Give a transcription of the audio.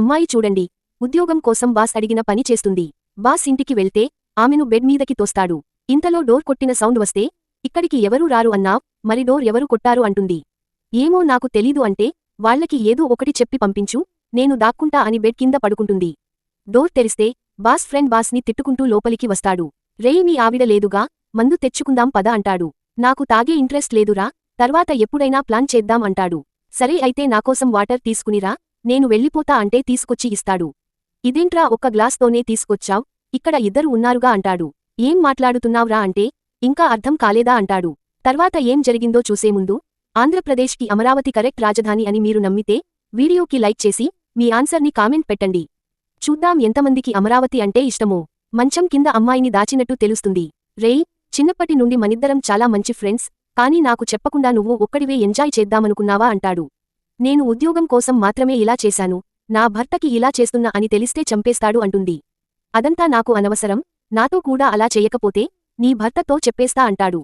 అమ్మాయి చూడండి. ఉద్యోగం కోసం బాస్ అడిగిన పని చేస్తుంది. బాస్ ఇంటికి వెళ్తే ఆమెను బెడ్ మీదకి తోస్తాడు. ఇంతలో డోర్ కొట్టిన సౌండ్ వస్తే ఇక్కడికి ఎవరూ రారు అన్నా మరి డోర్ ఎవరు కొట్టారు అంటుంది. ఏమో నాకు తెలీదు అంటే వాళ్ళకి ఏదో ఒకటి చెప్పి పంపించు నేను దాక్కుంటా అని బెడ్ కింద పడుకుంటుంది. డోర్ తెరిస్తే బాస్ ఫ్రెండ్ బాస్ని తిట్టుకుంటూ లోపలికి వస్తాడు. రేయ్ మీ ఆవిడ లేదుగా మందు తెచ్చుకుందాం పద అంటాడు. నాకు తాగే ఇంట్రెస్ట్ లేదురా తర్వాత ఎప్పుడైనా ప్లాన్ చేద్దాం అంటాడు. సరే అయితే నాకోసం వాటర్ తీసుకునిరా నేను వెళ్ళిపోతా అంటే తీసుకొచ్చి ఇస్తాడు. ఇదేంట్రా ఒక్క గ్లాస్తోనే తీసుకొచ్చావ్? ఇక్కడ ఇద్దరు ఉన్నారుగా అంటాడు. ఏం మాట్లాడుతున్నావ్రా అంటే ఇంకా అర్థం కాలేదా అంటాడు. తర్వాత ఏం జరిగిందో చూసే ముందు ఆంధ్రప్రదేశ్కి అమరావతి కరెక్ట్ రాజధాని అని మీరు నమ్మితే వీడియోకి లైక్ చేసి మీ ఆన్సర్ని కామెంట్ పెట్టండి. చూద్దాం ఎంతమందికి అమరావతి అంటే ఇష్టమో. మంచం కింద అమ్మాయిని దాచినట్టు తెలుస్తుంది. రేయ్ చిన్నప్పటి నుండి మనిద్దరం చాలా మంచి ఫ్రెండ్స్ కానీ నాకు చెప్పకుండా నువ్వు ఒక్కడివే ఎంజాయ్ చేద్దామనుకున్నావా అంటాడు. నేను ఉద్యోగం కోసం మాత్రమే ఇలా చేశాను నా భర్తకి ఇలా చేస్తున్నా అని తెలిస్తే చంపేస్తాడు అంటుంది. అదంతా నాకు అనవసరం నాతో కూడా అలా చెయ్యకపోతే నీ భర్తతో చెప్పేస్తా అంటాడు.